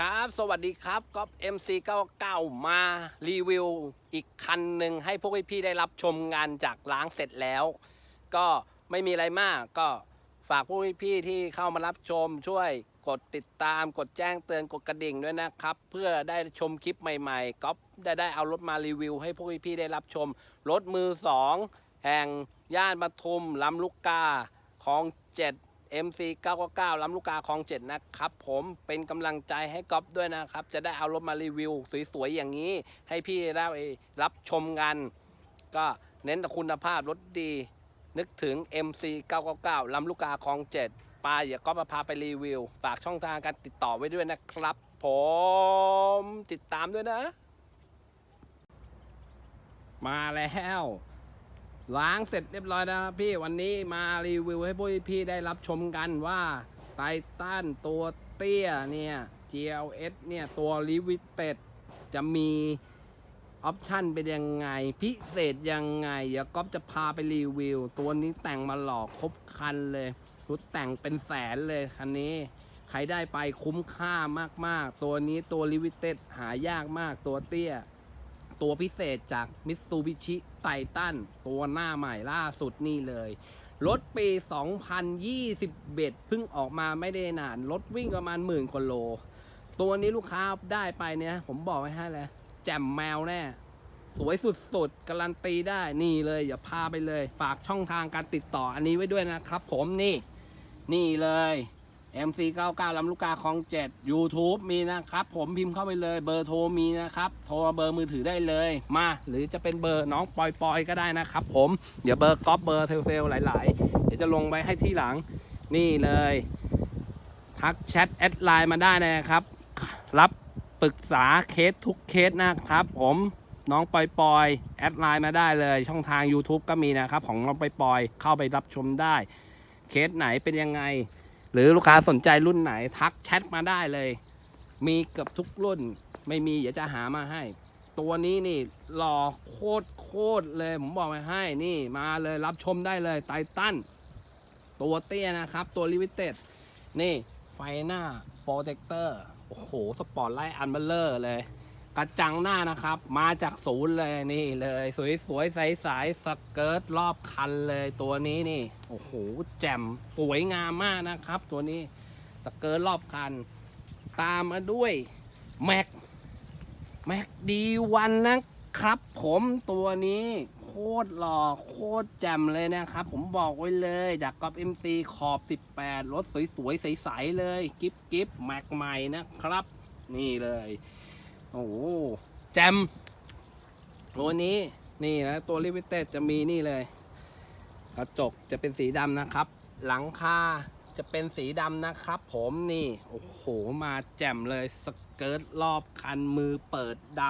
ครับ สวัสดีครับก๊อฟ MC99 มารีวิวอีกคันหนึ่งให้พวกพี่ๆได้รับชมงานจากล้างเสร็จแล้ว ก็ไม่มีอะไรมากก็ฝากพวกพี่ๆที่เข้ามารับชมช่วยกดติดตามกดแจ้งเตือนกดกระดิ่งด้วยนะครับ เพื่อได้ชมคลิปใหม่ๆก๊อฟได้ได้เอารถมารีวิว ให้พวกพี่ๆได้รับชม รถมือสองแห่งย่านปทุมลำลูกกาของเจ็ด MC 999ลำลูกกาคลองเจ็ดนะครับ ผมเป็นกำลังใจให้ก๊อฟด้วยนะครับ จะได้เอารถมารีวิว สวยๆ อย่างนี้ ให้พี่ได้รับชมกัน ก็เน้นแต่คุณภาพรถดี นึกถึง MC 999ลำลูกกาคลองเจ็ดปาอย่าก็มาพาไปรีวิว ฝากช่องทางการติดต่อไว้ด้วยนะครับ ผมติดตามด้วยนะ มาแล้ว ล้างเสร็จเรียบร้อยแล้วครับพี่วันนี้มารีวิวให้พวกพี่ได้รับชมกันว่าไททันตัวเตี้ยเนี่ย GLS เนี่ยตัวลิวิเต็ดจะมีออปชันเป็นยังไง พิเศษยังไง เดี๋ยวก๊อฟจะพาไปรีวิว ตัวนี้แต่งมาหลอกครบคันเลยรถแต่งเป็นแสนเลยคันนี้ ใครได้ไปคุ้มค่ามากๆ ตัวนี้ตัวลิวิเต็ดหายากมากตัวเตี้ย ตัวพิเศษจากมิตซูบิชิไททันตัวหน้าใหม่ล่าสุดนี่เลย รถปี 2021 เพิ่งออกมาไม่ได้นาน รถวิ่งประมาณหมื่นกว่าโล ตัวนี้ลูกค้าได้ไปเนี่ย ผมบอกไว้ให้เลยแจ่มแมวแน่ สวยสุดๆ การันตีได้นี่เลย อย่าพาไปเลย ฝากช่องทางการติดต่ออันนี้ไว้ด้วยนะครับผมนี่ นี่เลย MC99 ลำลูกกาคลอง7 YouTube มีนะครับ ผมพิมพ์เข้าไปเลยเบอร์โทรมีนะครับ โทรเบอร์มือถือได้เลย มาหรือจะเป็นเบอร์น้องปอยปอยก็ได้นะครับ ผมเดี๋ยวเบอร์ก๊อปเบอร์เซลเซลหลาย ๆ เดี๋ยวจะลงไปให้ที่หลังนี่เลย ทักแชทแอดไลน์มาได้นะครับ รับปรึกษาเคสทุกเคสนะครับ ผมน้องปอยปอยแอดไลน์มาได้เลย ช่องทาง YouTube ก็มีนะครับ ของน้องปอยปอยเข้าไปรับชมได้ เคสไหนเป็นยังไง หรือลูกค้าสนใจรุ่นไหนทักแชทมาได้เลย มีเกือบทุกรุ่น ไม่มีเดี๋ยวจะหามาให้ ตัวนี้นี่หล่อโคตรโคตรเลย ผมบอกไว้ให้นี่มาเลยรับชมได้เลยไททันตัวเตี้ยนะครับ ตัวลิมิเต็ดนี่ไฟหน้าโปรเทคเตอร์โอ้โห สปอร์ตไลท์อันเบลเลอร์เลย กระจังหน้านะครับ มาจากศูนย์เลยนี่เลย สวยๆใสๆสเกิร์ตรอบคันเลยตัวนี้นี่โอ้โหแจ่มสวยงามมากนะครับ ตัวนี้สเกิร์ตรอบคัน ตามมาด้วยแม็กแม็กดีวันนะครับ ผมตัวนี้โคตรหล่อโคตรแจ่มเลยนะครับ ผมบอกไว้เลยจากกอบ MC ขอบ 18 รถสวยๆใสๆเลย กิฟกิฟแม็กใหม่นะครับ นี่เลย โอ้โหแจมตัวนี้นี่นะตัวลิมิเต็ดจะมีนี่เลย กระจกจะเป็นสีดำนะครับ หลังคาจะเป็นสีดำนะครับ ผมนี่ โอ้โห มาแจ่มเลยสเกิร์ตรอบคันมือเปิดด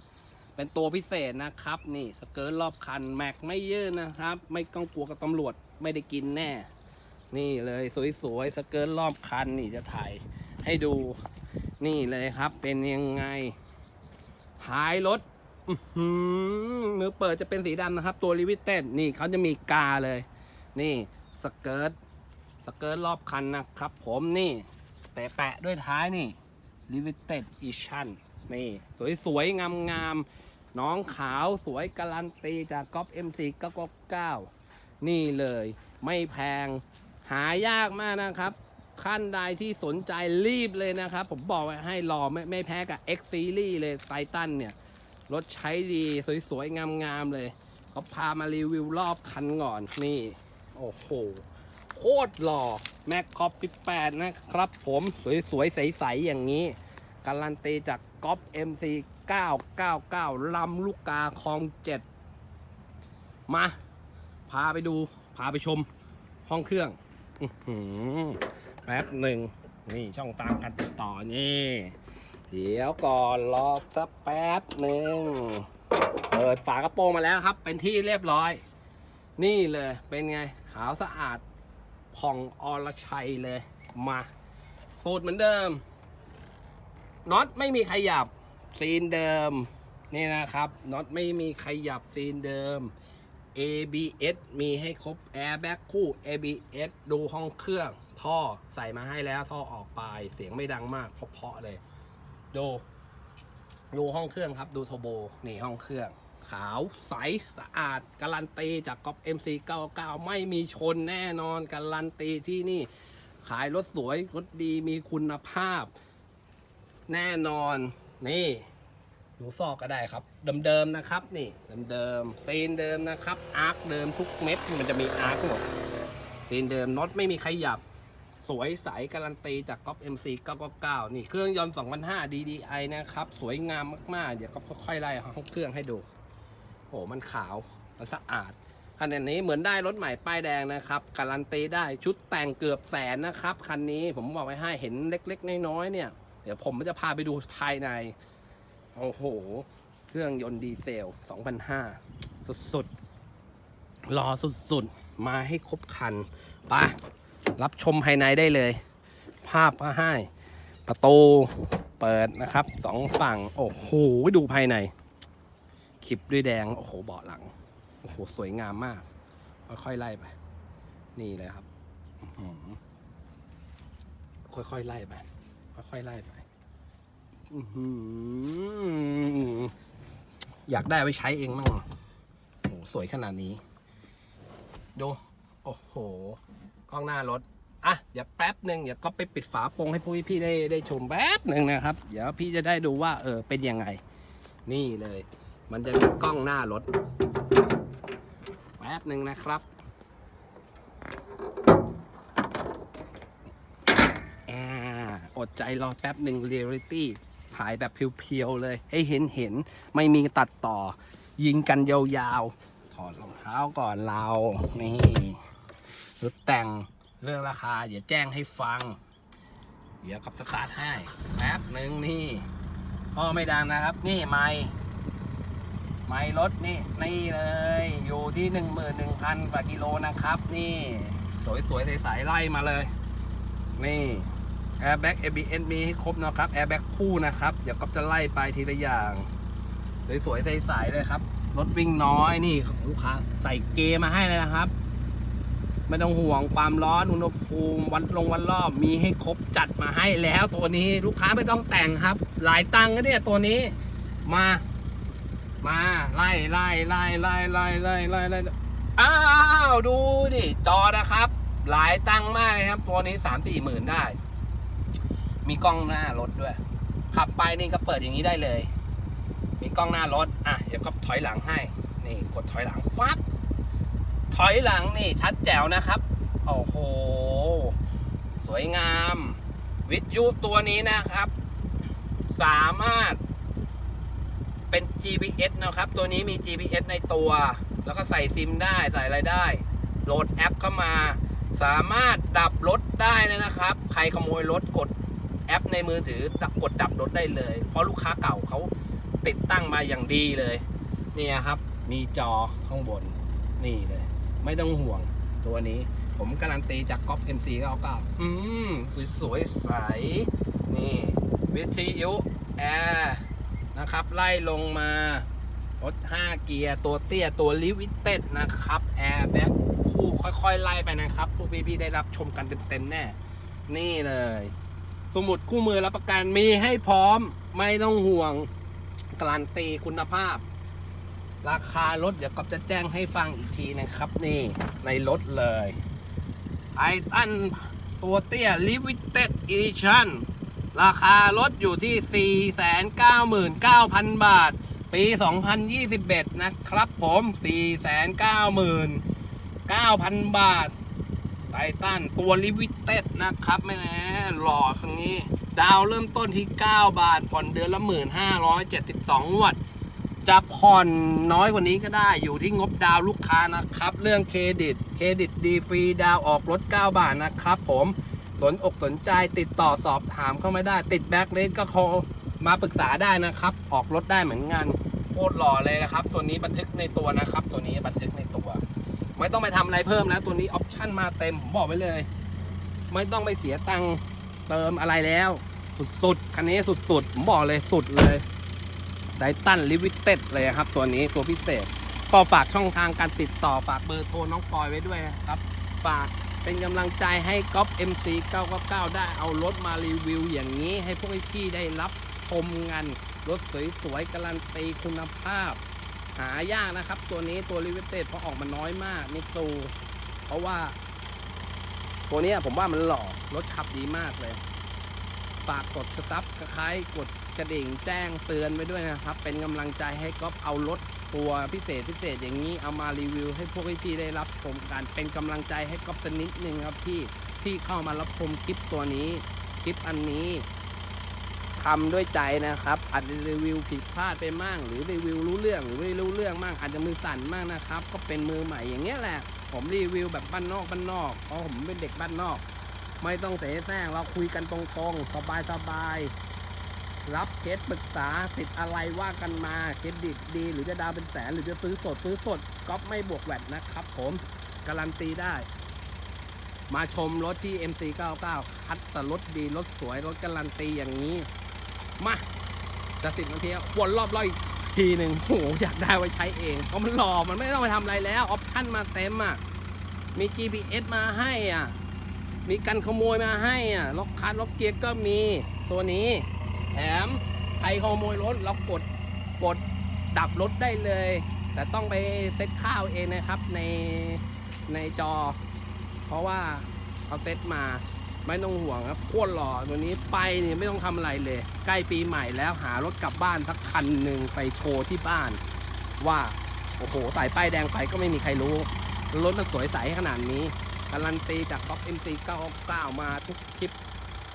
ำเป็นตัวพิเศษนะครับ นี่สเกิร์ตรอบคันแม็กไม่ยืดนะครับ ไม่ต้องกลัวกับตำรวจไม่ได้กินแน่ นี่เลยสวยๆสเกิร์ตรอบคันนี่จะถ่ายให้ดูนี่เลยครับเป็นยังไง ท้ายรถมือเปิดจะเป็นสีดำนะครับ ตัวลิมิเต็ดนี่เขาจะมีกาเลย นี่สเกิร์ตสเกิร์ตรอบคันนะครับ ผมนี่ แต่แปะด้วยท้ายนี่ลิมิเต็ดอีชั่นนี่สวยๆ งามๆ น้องขาวสวยการันตีจากก๊อฟ MC 999นี่เลย ไม่แพงหายากมากนะครับ ขั้นใดที่สนใจรีบเลยนะครับ ผมบอกไว้ให้รอไม่ไม่แพ้กับ X Series เลยไททันเนี่ย รถใช้ดีสวยๆ งามๆ เลยเขาพามารีวิวรอบคันก่อนนี่ โอ้โห โคตรหล่อแม็กคอป18 นะครับผมสวยๆ ใสๆ อย่างนี้ การันตีจากก๊อฟ MC 999 ลำลูกกาคลอง 7 มา พาไปดู พาไปชมห้องเครื่อง อื แป๊บหนึ่งนี่ช่องทางการติดต่อนี่ เดี๋ยวก่อนรอสักแป๊บหนึ่งเปิดฝากระโปรงมาแล้วครับ เป็นที่เรียบร้อย นี่เลยเป็นไงขาวสะอาดผ่องอรชัยเลยมาสูตรเหมือนเดิมน็อตไม่มีขยับซีนเดิมนี่นะครับน็อตไม่มีขยับซีนเดิม ABS มีให้ครบ Airbag คู่ ABS ดูห้องเครื่อง ท่อใส่มาให้แล้วท่อออกปลายเสียงไม่ดังมากเพาะๆเลย ดู ดูห้องเครื่องครับดูโทโบนี่ห้องเครื่อง ขาวใสสะอาด การันตีจากก๊อป MC99 ไม่มีชนแน่นอน การันตีที่นี่ ขายรถสวยรถดีมีคุณภาพ แน่นอน นี่ดูซอกก็ได้ครับ เดิมๆนะครับ นี่เดิมๆซีนเดิมนะครับอาร์คเดิมทุกเม็ดมันจะมีอาร์คหมดซีนเดิมน็อตไม่มีขยับ สวยใสการันตีจากก๊อป MC 999 นี่เครื่องยนต์ 2005 DDI นะครับ สวยงามมาก ๆ เดี๋ยวก็ค่อย ๆ ไล่ห้องเครื่องให้ดู โอ้มันขาวมันสะอาดคันนี้เหมือนได้รถใหม่ป้ายแดงนะครับ การันตีได้ชุดแต่งเกือบแสนนะครับ คันนี้ผมบอกไว้ให้เห็นเล็ก ๆ น้อย ๆ เนี่ย เดี๋ยวผมจะพาไปดูภายใน โอ้โห เครื่องยนต์ดีเซล 2005 สุดๆรอสุดๆ มาให้ครบคันไปะ รับชมภายในได้เลย ภาพก็ให้ ประตูเปิดนะครับสองฝั่ง โอ้โห ดูภายในคลิปด้วยแดง โอ้โห เบาะหลัง โอ้โห สวยงามมาก ค่อยๆไล่ไป นี่เลยครับ ค่อยๆไล่ไป ค่อยๆไล่ไปอื้อหืออยากได้ไว้ใช้เองมั่งโอ้โห สวยขนาดนี้ ดู โอ้โห กล้องหน้ารถอะเดี๋ยวแป๊บหนึ่งเดี๋ยวก็ไปปิดฝาปรงให้พวกพี่ได้ได้ชมแป๊บหนึ่งนะครับ เดี๋ยวพี่จะได้ดูว่าเออเป็นยังไง นี่เลย มันจะมีกล้องหน้ารถ แป๊บหนึ่งนะครับอ่าอดใจรอแป๊บหนึ่งเรียลิตี้ถ่ายแบบเพียวๆเลย ให้เห็นเห็นไม่มีตัดต่อ ยิงกันยาวๆ ถอดรองเท้าก่อนเรา นี่ รถแต่งเรื่องราคาเดี๋ยวแจ้งให้ฟัง เดี๋ยวกับสตาร์ทให้แป๊บหนึ่งนี่พ่อไม่ดังนะครับ นี่ไม่ไม่รถนี่นี่เลย อยู่ที่หนึ่งหมื่นหนึ่งพันกว่ากิโลนะครับ นี่ สวยๆใสๆไล่มาเลย นี่ Airbag ABS มีให้ครบนะครับ Airbag คู่นะครับ เดี๋ยวก็จะไล่ไปทีละอย่าง สวยๆใสๆเลยครับ รถวิ่งน้อยนี่ของลูกค้าใส่เกมาให้เลยนะครับ ไม่ต้องห่วงความร้อนอุณหภูมิวันลงวันรอบมีให้ครบจัดมาให้แล้วตัวนี้ลูกค้าไม่ต้องแต่งครับ หลายตังค์นะเนี่ยตัวนี้มามาไล่ไล่ไล่ไล่ไล่ไล่ไล่ไล่อ้าวดูดิจอนะครับ หลายตังค์มากครับ ตัวนี้สามสี่หมื่นได้ มีกล้องหน้ารถด้วย ขับไปนี่ก็เปิดอย่างนี้ได้เลย มีกล้องหน้ารถอะเดี๋ยวก็ถอยหลังให้ นี่กดถอยหลังฟับ ถอยหลังนี่ชัดแจ๋วนะครับ โอ้โห สวยงาม วิทยุตัวนี้นะครับ สามารถเป็น GPS นะครับ ตัวนี้มี GPS ในตัว แล้วก็ใส่ซิมได้ใส่อะไรได้ โหลดแอปเข้ามา สามารถดับรถได้นะครับ ใครขโมยรถกดแอปในมือถือกดดับรถได้เลย เพราะลูกค้าเก่าเขาติดตั้งมาอย่างดีเลยเนี่ยครับ มีจอข้างบน นี่เลย ไม่ต้องห่วงตัวนี้ ผมการันตีจากก๊อป MC 99อืมสวยๆใส นี่วิทยุแอร์นะครับ ไล่ลงมารถ5เกียร์ตัวเตี้ยตัวลิวิเต็ดนะครับแอร์แบ็คคู่ค่อยๆ ไล่ไปนะครับผู้พี่ๆได้รับชมกันเต็มๆแน่ นี่เลย สมุดคู่มือรับประกันมีให้พร้อมไม่ต้องห่วงการันตีคุณภาพ ราคารถเดี๋ยวก็จะแจ้งให้ฟังอีกทีนะครับนี่ในรถเลยไอตันตัวเตี้ย Limited Edition ราคารถอยู่ที่ 499,000 บาท ปี 2021 นะครับผม 499,000 บาทไททันตัวลิมิเต็ดนะครับไม่แน่หล่อครั้งนี้ ดาวเริ่มต้นที่ 9 บาท ผ่อนเดือนละ 1,572งวด จะผ่อนน้อยกว่านี้ก็ได้อยู่ที่งบดาวลูกค้านะครับ เรื่องเครดิต เครดิตดีฟรีดาวออกรถ 9 บาทนะครับผมสนอกสนใจติดต่อสอบถามเข้าไม่ได้ ติดแบ็คเลสก็โทรมาปรึกษาได้นะครับ ออกรถได้เหมือนกันโคตรหล่อเลยนะครับ ตัวนี้บันทึกในตัวนะครับ ตัวนี้บันทึกในตัว ไม่ต้องไปทำอะไรเพิ่มนะ ตัวนี้ออปชั่นมาเต็มผมบอกไว้เลย ไม่ต้องไปเสียตังค์เติมอะไรแล้ว สุดๆคันนี้สุดๆผมบอกเลยสุดเลย ไดตันลิมิเต็ดเลยครับ ตัวนี้ตัวพิเศษ ก็ฝากช่องทางการติดต่อฝากเบอร์โทรน้องปอยไว้ด้วยนะครับ ฝากเป็นกำลังใจให้ก๊อฟ MC 999 ได้เอารถมารีวิวอย่างนี้ ให้พวกพี่ๆได้รับชมกันรถสวยๆการันตีคุณภาพ หายากนะครับ ตัวนี้ตัวลิเวเต็ดเพราะออกมาน้อยมากมิตูเพราะว่า ตัวนี้ผมว่ามันหล่อรถขับดีมากเลย ฝากกดสตับคล้ายกดกระดิ่งแจ้งเตือนไว้ด้วยนะครับ เป็นกำลังใจให้ก๊อฟเอารถตัวพิเศษพิเศษอย่างนี้เอามารีวิวให้พวกพี่ๆได้รับชมกัน เป็นกำลังใจให้ก๊อฟสักนิดนึงครับพี่ที่เข้ามารับชมคลิปตัวนี้ คลิปอันนี้ทำด้วยใจนะครับอาจจะรีวิวผิดพลาดไปมั่งหรือรีวิวรู้เรื่องหรือไม่รู้เรื่องมั่งอาจจะมือสั่นมั่งนะครับ ก็เป็นมือใหม่อย่างเงี้ยแหละ ผมรีวิวแบบบ้านนอกบ้านนอกเพราะผมเป็นเด็กบ้านนอก ไม่ต้องเสแสร้งเราคุยกันตรงๆสบายสบายๆ รับเคสปรึกษาติดอะไรว่ากันมาเครดิตดี หรือจะดาวเป็นแสน หรือจะซื้อสดซื้อสดก็ไม่บวกแวดนะครับผมการันตีได้ มาชมรถที่ MC99 คัดแต่รถดี รถสวยรถการันตีอย่างนี้ มาจะสิบนาทีววนรอบรอบอีกทีหนึ่งโอ้โหอยากได้ไว้ใช้เอง เพราะมันหล่อมันไม่ต้องไปทำอะไรแล้ว ออปชั่นมาเต็มอะมี GPS มาให้อะ มีกันขโมยมาให้อะล็อกคัสล็อกเกียร์ก็มีตัวนี้ แถมใครขโมยรถเรากดกดดับรถได้เลย แต่ต้องไปเซตค่าเอาเองนะครับในในจอ เพราะว่าเขาเซตมาไม่ต้องห่วงครับโคตรหล่อตัวนี้ไปนี่ไม่ต้องทำอะไรเลย ใกล้ปีใหม่แล้วหารถกลับบ้านสักคันหนึ่งไปโชว์ที่บ้าน ว่า โอ้โหใส่ป้ายแดงไปก็ไม่มีใครรู้ รถมันสวยใสขนาดนี้ การันตีจากท็อป MC 99มาทุกคลิป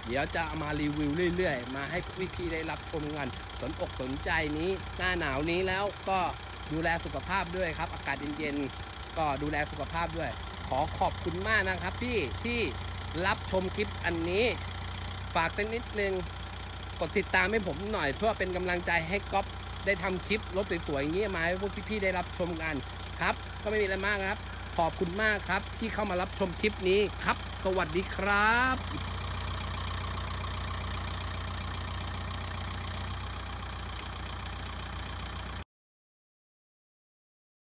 เดี๋ยวจะเอามารีวิวเรื่อยๆ มาให้วิธีได้รับชมกัน สนอกสนใจนี้ หน้าหนาวนี้แล้วก็ดูแลสุขภาพด้วยครับ อากาศเย็นๆ ก็ดูแลสุขภาพด้วย ขอขอบคุณมากนะครับพี่ที่รับชมคลิปอันนี้ ฝากสักนิดนึง กดติดตามให้ผมหน่อย เพื่อเป็นกำลังใจให้ก๊อฟได้ทำคลิปรถสวยๆอย่างนี้มาให้พวกพี่ๆได้รับชมกันครับ ก็ไม่มีอะไรมากครับ ขอบคุณมากครับที่เข้ามารับชมคลิปนี้ครับ สวัสดีครับ